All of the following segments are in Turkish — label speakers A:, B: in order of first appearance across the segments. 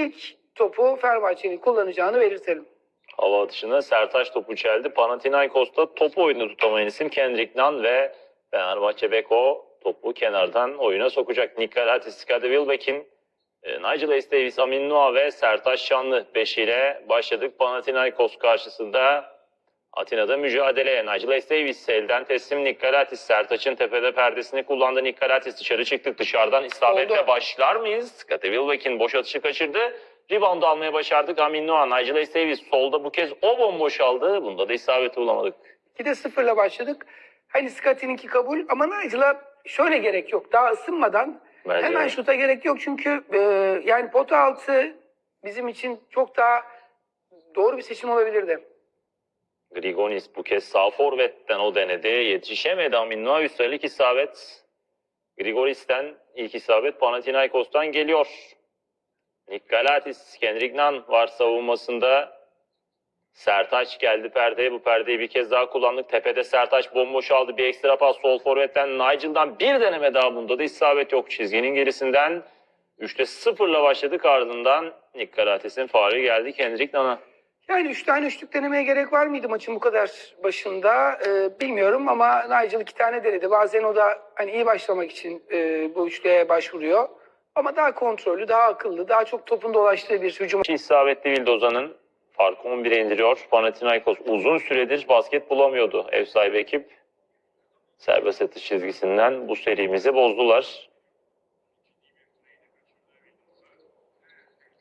A: ilk topu Fenerbahçe'nin kullanacağını belirtelim.
B: Hava atışına Sertaç topu çeldi. Panathinaikos'ta topu oyunda tutamayan isim Kendrick Nunn ve Fenerbahçe Beko topu kenardan oyuna sokacak. Nikolatis Skade Wilbeck'in e, Nigel Ace Davis, Amin Noah ve Sertaç Şanlı beşiyle başladık. Panathinaikos karşısında Atina'da mücadeleye. Ace Davis elden teslim Nikolatis. Sertaç'ın tepede perdesini kullandı. Nikolatis dışarı çıktık. Dışarıdan isabetle
A: Oldu.
B: başlar mıyız? Skate Wilbeck'in boş atışı kaçırdı. Rebound almaya başardık. Amin Noah, Nigel Davis solda bu kez o bomboş aldı. Bunda da isabeti bulamadık.
A: 2'de 0'la başladık. Hani Scotty'ninki kabul ama Nigel'a şöyle gerek yok. Daha ısınmadan
B: Bence
A: hemen
B: de.
A: şuta gerek yok. Çünkü e, yani pota altı bizim için çok daha doğru bir seçim olabilirdi.
B: Grigonis bu kez sağ forvetten o denedi. Yetişemedi Amin Noah. Üstelik isabet Grigoris'ten ilk isabet Panathinaikos'tan geliyor. Nikolatis, Kendrick Nunn var savunmasında. Sertaç geldi perdeye. Bu perdeyi bir kez daha kullandık. Tepede Sertaç bomboş aldı. Bir ekstra pas sol forvetten Nigel'dan bir deneme daha bunda da isabet yok. Çizginin gerisinden 3'te 0'la başladık ardından Nikolatis'in faali geldi Kendrick Nunn'a.
A: Yani üç tane üçlük denemeye gerek var mıydı maçın bu kadar başında Ee, bilmiyorum ama Nigel iki tane denedi. Bazen o da hani iyi başlamak için e, bu üçlüye başvuruyor. Ama daha kontrollü, daha akıllı, daha çok topun dolaştığı bir hücum.
B: İki isabetli Vildoza'nın farkı 11'e indiriyor. Panathinaikos uzun süredir basket bulamıyordu ev sahibi ekip. Serbest atış çizgisinden bu serimizi bozdular.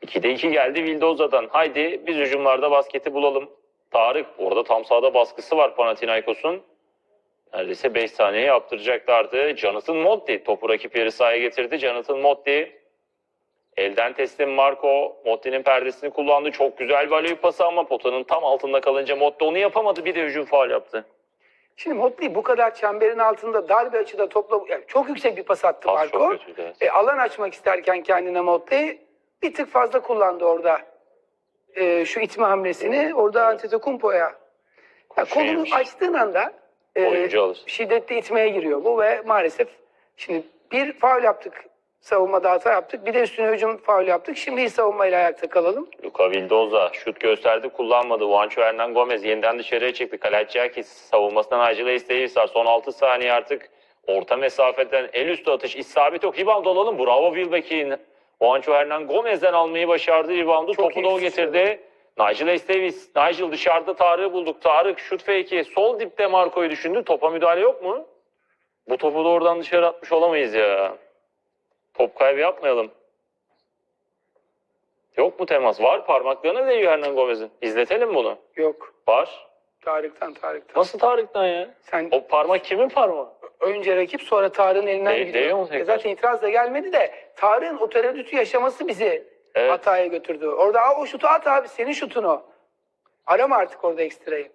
B: 2'de 2 geldi Vildoza'dan. Haydi biz hücumlarda basketi bulalım. Tarık orada tam sahada baskısı var Panathinaikos'un. Neredeyse 5 saniye yaptıracaklardı. Jonathan Motti topu rakip yarı sahaya getirdi. Jonathan Motti Elden teslim Marco. Motti'nin perdesini kullandı. Çok güzel bir pası ama potanın tam altında kalınca Motti onu yapamadı. Bir de hücum faal yaptı.
A: Şimdi Motley bu kadar çemberin altında dar bir açıda topla yani çok yüksek bir pas attı
B: Pas
A: Marco.
B: kötüydü. evet.
A: E, alan açmak isterken kendine Motley bir tık fazla kullandı orada e, şu itme hamlesini. Orada Antetokounmpo'ya ya, kolunu açtığın anda e,
B: Oyuncu
A: şiddetli itmeye giriyor bu ve maalesef şimdi bir faul yaptık savunmada hata yaptık. Bir de üstüne hücum faul yaptık. Şimdi iyi savunmayla ayakta kalalım.
B: Luka Vildoza şut gösterdi kullanmadı. Juancho Hernan Gomez yeniden dışarıya çıktı. Kalacakis savunmasından Acele Davis var. Son 6 saniye artık orta mesafeden el üstü atış isabet yok. Rebound alalım. Bravo Wilbeck'in. Juancho Hernan Gomez'den almayı başardı. Reboundu
A: Çok
B: topu da o getirdi. Nigel Ace Davis. Nigel dışarıda Tarık'ı bulduk. Tarık şut fake'i. Sol dipte Marco'yu düşündü. Topa müdahale yok mu? Bu topu da oradan dışarı atmış olamayız ya. Top kaybı yapmayalım. Yok mu temas? Var parmaklarına değiyor Hernan Gomez'in. İzletelim bunu.
A: Yok.
B: Var.
A: Tarık'tan Tarık'tan.
B: Nasıl Tarık'tan ya?
A: Sen
B: O parmak kimin parmağı?
A: Önce rakip sonra Tarık'ın elinden
B: De-
A: gidiyor.
B: değiyor mu
A: E zaten itiraz da gelmedi de Tarık'ın o tereddütü yaşaması bizi
B: Evet.
A: hataya götürdü. Orada "Aa, o şutu at abi senin şutun o. Arama artık orada ekstrayı.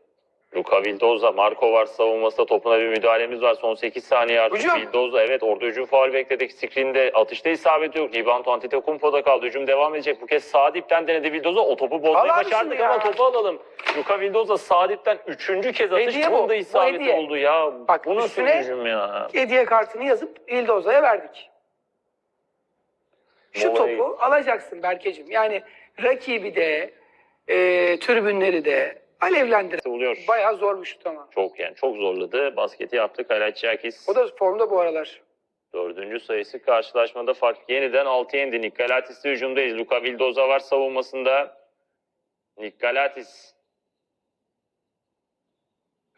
B: Luka Vildoza, Marco var savunmasında topuna bir müdahalemiz var. Son 8 saniye artık
A: Hücum.
B: Vildoza. Evet orada hücum faul bekledik. Screen'de atışta isabet yok. Rebound Antetokounmpo'da kaldı. Hücum devam edecek. Bu kez sağ dipten denedi Vildoza. O topu bozmayı
A: Al abi
B: başardık ama topu alalım. Luka Vildoza sağ dipten üçüncü kez atış.
A: Hediye bu.
B: Bunda
A: Bu
B: isabeti
A: hediye.
B: oldu ya.
A: Bak,
B: bu nasıl hücum ya?
A: Hediye kartını yazıp İldoza'ya verdik. Şu
B: Mola'ya
A: topu alacaksın Berkeciğim. Yani rakibi de e, tribünleri de alevlendir.
B: Oluyor.
A: Bayağı zor bir şut ama.
B: Çok yani çok zorladı. Basketi yaptı Kalachakis.
A: O da formda bu aralar.
B: Dördüncü sayısı karşılaşmada fark yeniden 6'ya indi. Nikolatis'te hücumdayız. Luka Vildoza var savunmasında. Nikolatis.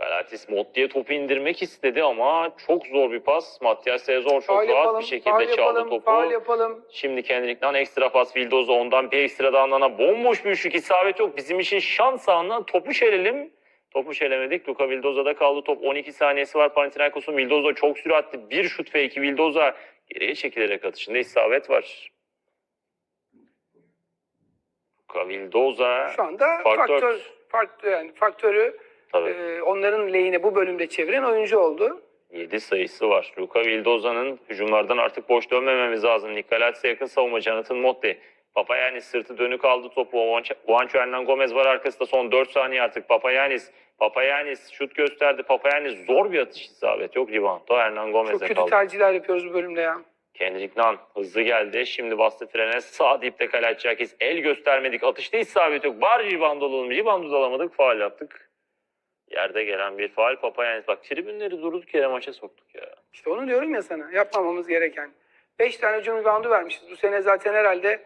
B: Nikolatis Motti'ye topu indirmek istedi ama çok zor bir pas. Matias Sezor çok
A: Faul
B: rahat
A: yapalım,
B: bir şekilde çaldı
A: yapalım,
B: topu.
A: faul yapalım.
B: Şimdi Kendrick'ten ekstra pas Vildoza ondan bir ekstra daha Nana. Bomboş bir üçlük isabet yok. Bizim için şans anından topu şerelim. Topu şelemedik. Luka Vildoza'da kaldı top. 12 saniyesi var Panathinaikos'un. Vildoza çok süratli. Bir şut iki Vildoza geriye çekilerek atışında isabet var. Luka Vildoza
A: Şu anda
B: Faktör.
A: faktör, faktör yani faktörü
B: tabii
A: e, onların lehine bu bölümde çeviren oyuncu oldu.
B: 7 sayısı var. Luka Vildoza'nın hücumlardan artık boş dönmememiz lazım. Nikolatis'e yakın savunma Jonathan Motti. Papayanis sırtı dönük aldı topu. Juancho Hernan Gomez var arkasında son 4 saniye artık. Papayanis. Papayanis şut gösterdi. Papayanis zor bir atış isabet. Yok rebound. O Hernan
A: Çok
B: Gomez'e
A: kötü
B: kaldı.
A: tercihler yapıyoruz bu bölümde ya.
B: Kendrick Nunn hızlı geldi. Şimdi bastı frene. Sağ dipte Kalachakis. El göstermedik. Atışta isabet yok. Var rebound alalım. Rebound alamadık. Faal yaptık. Yerde gelen bir faal. Papayanis. Bak tribünleri durduk yere maça soktuk ya.
A: İşte onu diyorum ya sana yapmamamız gereken. 5 tane reboundu vermişiz. Bu sene zaten herhalde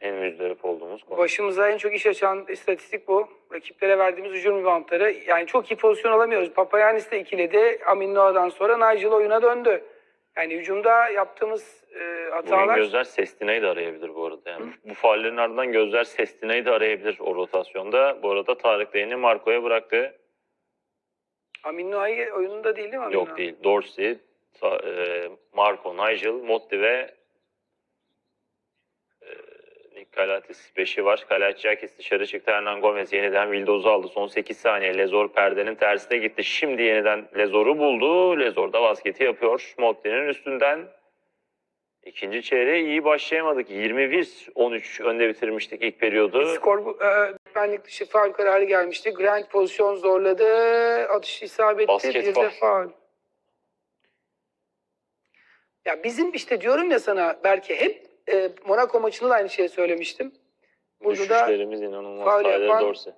B: En müzdarip olduğumuz konu.
A: başımıza en çok iş açan istatistik bu. Rakiplere verdiğimiz hücum reboundları. Yani çok iyi pozisyon alamıyoruz. Papayanis de ikiledi. Amin Noah'dan sonra Nigel oyuna döndü. Yani hücumda yaptığımız e,
B: Bugün
A: hatalar...
B: gözler Sestina'yı da arayabilir bu arada. Yani bu faallerin ardından gözler Sestina'yı da arayabilir o rotasyonda. Bu arada Tarık Değin'i Marco'ya bıraktı.
A: Amin oyununda değil değil mi Amin
B: Yok değil. Dorsey, Ta- e, Marco, Nigel, Motti ve e, Nick Kalatis 5'i var. Kalachakis dışarı çıktı. Hernan Gomez yeniden Vildoz'u aldı. Son 8 saniye. Lezor perdenin tersine gitti. Şimdi yeniden Lezor'u buldu. Lezor da basketi yapıyor. Motti'nin üstünden. İkinci çeyreğe iyi başlayamadık. 21-13 önde bitirmiştik ilk periyodu.
A: Skor e, benlik dışı faul kararı gelmişti. Grant pozisyon zorladı. Atış isabetli.
B: Basket
A: bir de
B: faul.
A: faul. Ya bizim işte diyorum ya sana belki hep e, Monaco maçında da aynı şeyi söylemiştim. Burada da
B: Düşüşlerimiz inanılmaz.
A: faul yapan-
B: Dorsey.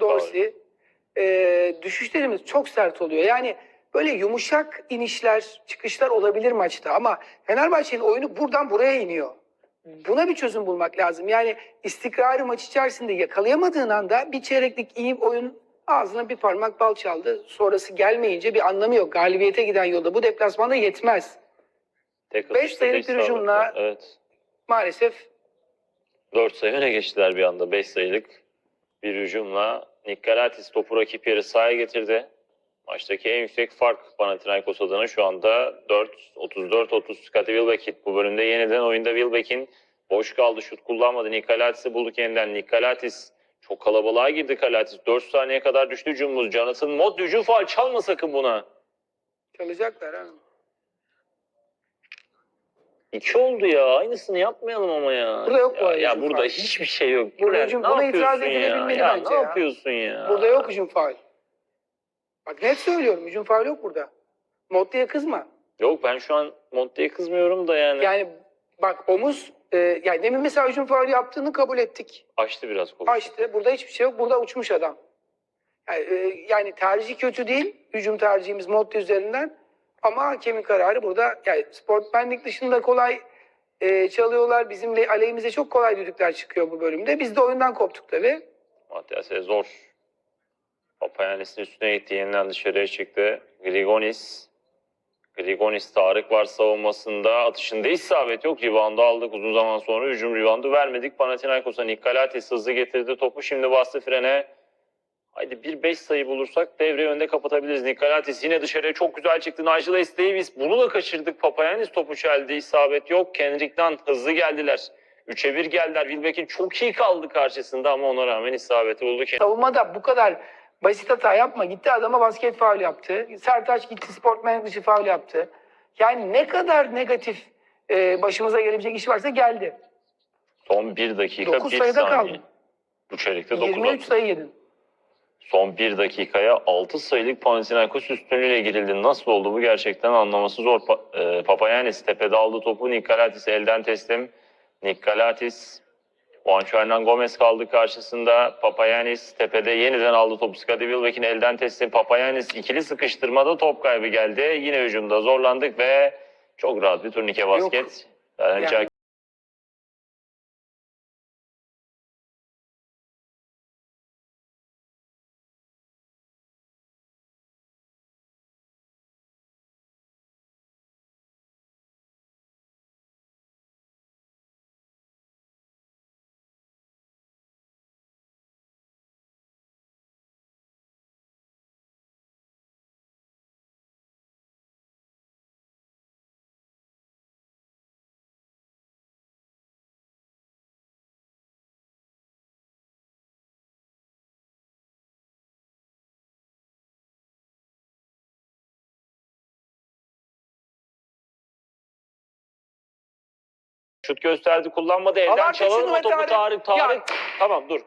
A: Dorsey e, düşüşlerimiz çok sert oluyor. Yani böyle yumuşak inişler, çıkışlar olabilir maçta ama Fenerbahçe'nin oyunu buradan buraya iniyor. Buna bir çözüm bulmak lazım. Yani istikrarı maç içerisinde yakalayamadığın anda bir çeyreklik iyi oyun ağzına bir parmak bal çaldı. Sonrası gelmeyince bir anlamı yok. Galibiyete giden yolda bu deplasmanda yetmez.
B: Tek
A: Beş
B: atışta
A: sayılık
B: beş
A: bir hücumla-.
B: Evet.
A: Maalesef
B: 4 sayı öne geçtiler bir anda. 5 sayılık bir hücumla. Nikolatis topu rakip yarı sahaya getirdi. Maçtaki en yüksek fark Panathinaikos adına şu anda 4 34-30 Scottie Wilbekin. Bu bölümde yeniden oyunda Wilbekin boş kaldı. Şut kullanmadı. Nikolatis'i bulduk yeniden. Nikolatis çok kalabalığa girdi Kalatis. 4 saniye kadar düştü hücumumuz. Jonathan Mod hücum faal çalma sakın buna.
A: çalacaklar. Ha.
B: İki oldu ya. Aynısını yapmayalım ama ya.
A: Burada yok bu
B: ya,
A: arada
B: ya
A: hücum
B: burada
A: faali.
B: hiçbir şey yok.
A: Burada
B: Bülent,
A: hücum-
B: ne
A: buna itiraz
B: yapıyorsun ya?
A: edilebilmeli
B: ya,
A: bence
B: ne
A: ya.
B: yapıyorsun ya?
A: Burada yok hücum faul. Bak net söylüyorum hücum faul yok burada. Motti'ye kızma.
B: Yok ben şu an Monte'ye kızmıyorum da yani.
A: Yani bak omuz e, yani demin mesela hücum faulü yaptığını kabul ettik.
B: Açtı biraz kolu.
A: Açtı. Burada hiçbir şey yok. Burada uçmuş adam. Yani, e, yani tercih kötü değil. Hücum tercihimiz Motti üzerinden. Ama hakemin kararı burada yani sportmenlik dışında kolay e, çalıyorlar. Bizim le- aleyhimize çok kolay düdükler çıkıyor bu bölümde. Biz de oyundan koptuk tabii.
B: Matias'e zor. Papayanis'in üstüne gitti. Yeniden dışarıya çıktı. Grigonis. Grigonis Tarık var savunmasında. Atışında isabet yok. Reboundu aldık uzun zaman sonra. Hücum reboundu vermedik. Panathinaikos'a Nikolatis hızlı getirdi topu. Şimdi bastı frene. Haydi bir 5 sayı bulursak devreyi önde kapatabiliriz. Nikolatis yine dışarıya çok güzel çıktı. Nigel. Davis bunu da kaçırdık. Papayanis topu çeldi. İsabet yok. Kendrick Nunn hızlı geldiler. 3'e 1 geldiler. Wilbeck'in çok iyi kaldı karşısında ama ona rağmen isabeti buldu.
A: Savunmada bu kadar basit hata yapma. Gitti adama basket faul yaptı. Sertaç gitti sportmen dışı faul yaptı. Yani ne kadar negatif e, başımıza gelebilecek iş varsa geldi.
B: Son 1 dakika
A: Dokuz
B: 1
A: sayıda
B: saniye.
A: kaldı.
B: Bu çeyrekte 9
A: 23 sayı yedin.
B: Son 1 dakikaya 6 sayılık Panathinaikos üstünlüğüyle girildi. Nasıl oldu bu gerçekten anlaması zor. Pa- e, Papayanis tepede aldı topu. Nikolatis elden teslim. Nikolatis Juancho Hernan Gomez kaldı karşısında. Papayanis tepede yeniden aldı topu. Scottie Wilbeck'in elden teslim. Papayanis ikili sıkıştırmada top kaybı geldi. Yine hücumda zorlandık ve çok rahat bir turnike basket. Yani
A: Yani-
B: Şut gösterdi kullanmadı elden
A: Abartı
B: çalalım
A: be
B: topu
A: Tarık.
B: Tarık
A: Ya-.
B: Tamam dur.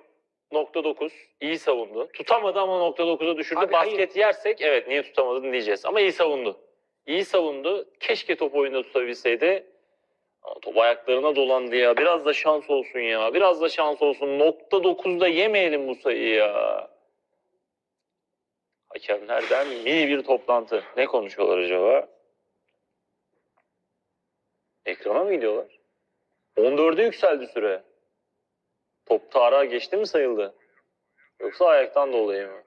B: Nokta 9 iyi savundu. Tutamadı ama nokta 9'a düşürdü.
A: Abi,
B: Basket yersek evet niye tutamadın diyeceğiz. Ama iyi savundu. İyi savundu. Keşke topu oyunda tutabilseydi. Top ayaklarına dolandı ya. Biraz da şans olsun ya. Biraz da şans olsun. Nokta 9'da yemeyelim bu sayıyı ya. Hakemlerden mini bir toplantı. Ne konuşuyorlar acaba? Ekrana mı gidiyorlar? 14'e yükseldi süre. Top tarağa geçti mi sayıldı? Yoksa ayaktan dolayı mı?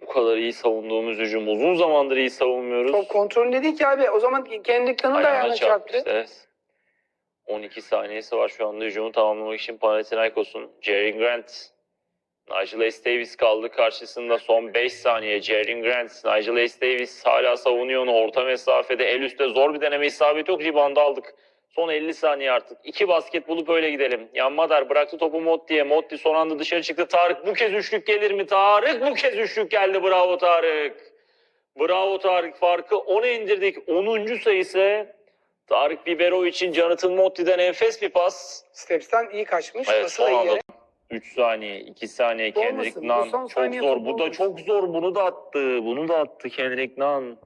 B: Bu kadar iyi savunduğumuz hücum uzun zamandır iyi savunmuyoruz.
A: Top kontrolünde değil ki abi. O zaman Kendrick'ten da
B: Ayağına
A: çarptı.
B: işte, evet. 12 saniyesi var şu anda hücumu tamamlamak için Panathinaikos'un. Jerry Grant, Nigel Ace Davis kaldı karşısında son 5 saniye. Jerry Grant, Nigel Ace Davis hala savunuyor onu orta mesafede. El üstte zor bir deneme isabet yok. Rebound'ı aldık. Son 50 saniye artık. İki basket bulup öyle gidelim. Yan Madar bıraktı topu Motti'ye. Motti son anda dışarı çıktı. Tarık bu kez üçlük gelir mi? Tarık bu kez üçlük geldi. Bravo Tarık. Bravo Tarık. Farkı 10'a indirdik. 10. sayısı Tarık Bibero için Jonathan Motti'den enfes bir pas.
A: Steps'ten iyi kaçmış.
B: Evet
A: Nasıl iyi yere.
B: 3 saniye, 2 saniye
A: Olmasın,
B: Kendrick
A: bu
B: Nunn.
A: son
B: Çok
A: saniye
B: zor. Bu da
A: olmasın.
B: çok zor. Bunu da attı. Bunu da attı Kendrick Nunn.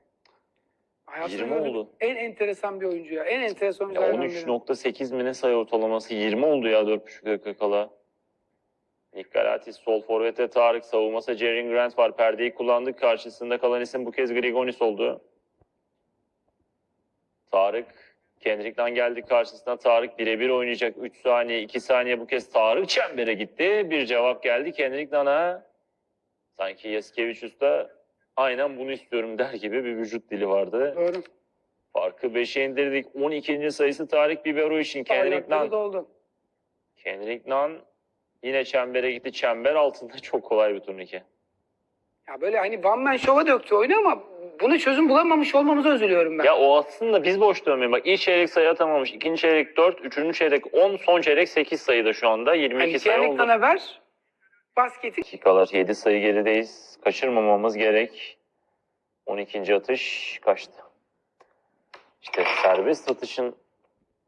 A: Hayatımda
B: 20
A: gördüğüm
B: oldu.
A: En enteresan bir oyuncu ya. En enteresan
B: Ya
A: oyunculardan biri.
B: 13.8 mi ne sayı ortalaması? 20 oldu ya 4.5 dakika kala. Nick Galatis sol forvete Tarık savunması Jerry Grant var. Perdeyi kullandık. Karşısında kalan isim bu kez Grigonis oldu. Tarık Kendrick'ten geldi karşısına Tarık birebir oynayacak. 3 saniye 2 saniye bu kez Tarık çembere gitti. Bir cevap geldi Kendrick'ten Sanki Yaskevicius da aynen bunu istiyorum der gibi bir vücut dili vardı.
A: Doğru.
B: Farkı 5'e indirdik. 12. sayısı Tarık Bibero için. Kendrick
A: Ayakları
B: Nunn.
A: doldu.
B: Kendrick Nunn yine çembere gitti. Çember altında çok kolay bir turnike.
A: Ya böyle hani one man show'a döktü oyunu ama buna çözüm bulamamış olmamıza üzülüyorum ben.
B: Ya o aslında biz boş dönmeyin. Bak ilk çeyrek sayı atamamış. ikinci çeyrek 4, üçüncü çeyrek 10, son çeyrek 8 sayıda şu anda. 22
A: hani
B: sayı oldu.
A: Kendrick'ten ver. Basketi
B: Dakikalar 7 sayı gerideyiz. Kaçırmamamız gerek. 12. atış kaçtı. İşte serbest atışın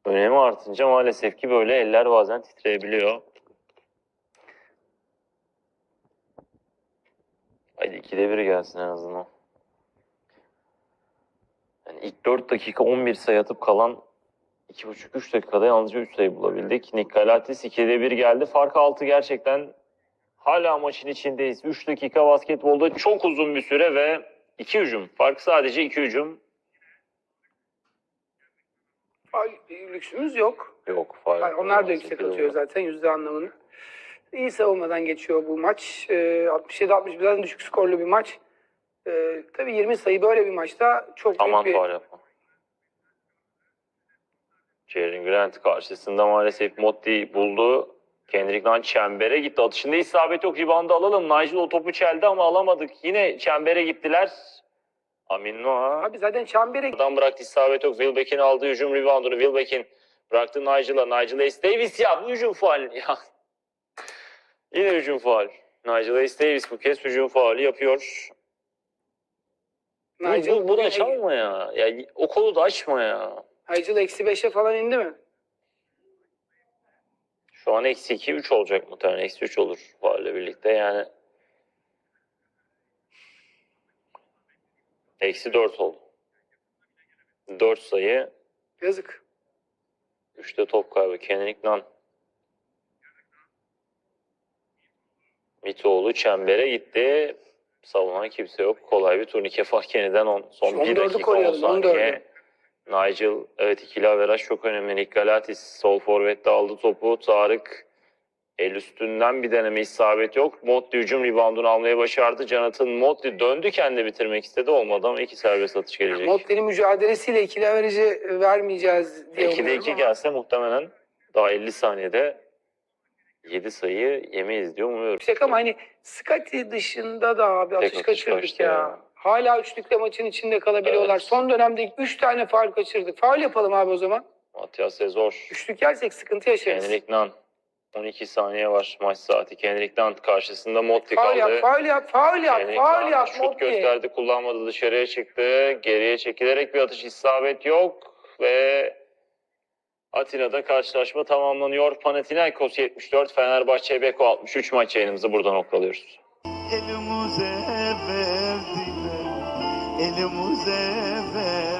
B: önemi artınca maalesef ki böyle eller bazen titreyebiliyor. Haydi ikide bir gelsin en azından. Yani ilk 4 dakika 11 sayı atıp kalan 2,5-3 dakikada yalnızca 3 sayı bulabildik. Nick Galatis 2'de 1 geldi. Fark 6 gerçekten Hala maçın içindeyiz. 3 dakika basketbolda çok uzun bir süre ve 2 hücum. Fark sadece 2 hücum.
A: faul lüksümüz yok.
B: Yok. Fark
A: Yani onlar da yüksek atıyor zaten yüzde anlamını. İyi savunmadan geçiyor bu maç. Ee, 67-60 biraz düşük skorlu bir maç. Ee, tabii 20 sayı böyle bir maçta çok
B: Aman
A: büyük bir...
B: yapma. Jaren Grant karşısında maalesef Motti buldu. Kendrick Nunn çembere gitti. Atışında isabet yok. Rebound'ı alalım. Nigel o topu çeldi ama alamadık. Yine çembere gittiler. Amin Noah.
A: Abi zaten çembere
B: Oradan bıraktı isabet yok. Wilbeck'in aldığı hücum reboundunu Wilbeck'in bıraktı Nigel'a. Nigel Ace Davis ya bu hücum faal ya. Yine hücum faal. Nigel Ace Davis bu kez hücum faali yapıyor. Bu, bu, bu da çalma ya. ya. O kolu da açma ya.
A: Nigel eksi 5'e falan indi mi?
B: Şu an eksi 2 3 olacak muhtemelen. Eksi 3 olur faalle birlikte yani. Eksi 4 oldu. 4 sayı
A: Yazık.
B: Üçte top kaybı. Kendrick Nunn. Mitoğlu çembere gitti. Savunan kimse yok. Kolay bir turnike fark yeniden on. Son
A: Son
B: 1
A: dördü
B: dakika 10
A: koruyalım, on
B: saniye. Nigel evet ikili averaj çok önemli. Nick Galatis sol forvette aldı topu. Tarık el üstünden bir deneme isabet yok. Motti hücum reboundunu almayı başardı. Jonathan Motti döndü kendi bitirmek istedi olmadı ama iki serbest atış gelecek.
A: Motti'nin mücadelesiyle ikili averajı vermeyeceğiz diye
B: 2'de
A: umuyorum
B: 2
A: ama
B: gelse muhtemelen daha 50 saniyede 7 sayı yemeyiz diye umuyorum.
A: Yüksek ama hani Scotty dışında da abi atış
B: atış
A: kaçırdık
B: kaçtı
A: ya.
B: ya.
A: Hala üçlükle maçın içinde kalabiliyorlar.
B: Evet.
A: Son dönemde 3 tane faul kaçırdık. Faul yapalım abi o zaman.
B: Matias Sezor,
A: Üçlük yersek sıkıntı yaşarız.
B: Kendrick Nunn. 12 saniye var maç saati. Kendrick Nunn karşısında Motti
A: Faul
B: kaldı.
A: yap, faul yap, faul yap,
B: Kendrick
A: faul
B: Nunn
A: yap.
B: şut
A: Motti.
B: gösterdi kullanmadı dışarıya çıktı. Geriye çekilerek bir atış isabet yok ve Atina'da karşılaşma tamamlanıyor. Panathinaikos 74, Fenerbahçe Beko 63 maç yayınımızı burada noktalıyoruz.
C: Elimize verdiler, elimize verdiler.